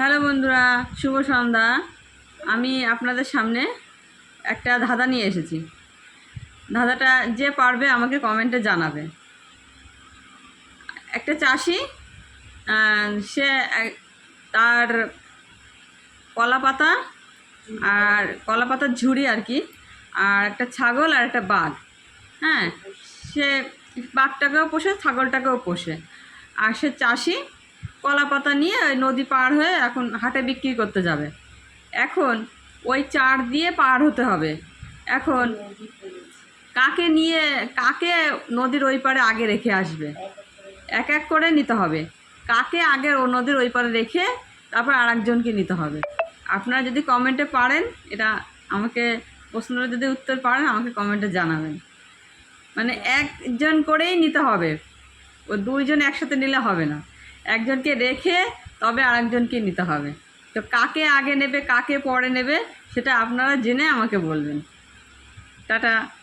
Hello বন্ধুরা, শুভ সন্ধ্যা। আমি আপনাদের সামনে একটা ধাঁধা নিয়ে এসেছি। ধাঁধাটা যে পারবে আমাকে কমেন্টে জানাবে। একটা চাষি সে তার কলা পাতা আর কলা পাতার ঝুড়ি আর কি, আর একটা ছাগল আর একটা বাঘ। হ্যাঁ সে বাঘটাকেও পোষে, ছাগলটাকেও পোষে। আর সে চাষি কলা পাতা নিয়ে ওই নদী পার হয়ে এখন হাটে বিক্রি করতে যাবে। এখন ওই চার দিয়ে পার হতে হবে। এখন কাকে নিয়ে, কাকে নদীর ওই পারে আগে রেখে আসবে? এক এক করে নিতে হবে। কাকে আগে ও নদীর ওই পারে রেখে তারপর আরেকজনকে নিতে হবে। আপনারা যদি কমেন্টে পারেন, এটা আমাকে প্রশ্নের যদি উত্তর পারেন, আমাকে কমেন্টে জানাবেন। মানে একজন করেই নিতে হবে। ও দুইজন একসাথে নিলে হবে না। একজনকে রেখে তবে আরেকজনকে নিতে হবে। তো কাকে আগে নেবে, কাকে পরে নেবে, সেটা আপনারা জেনে আমাকে বলবেন। টাটা।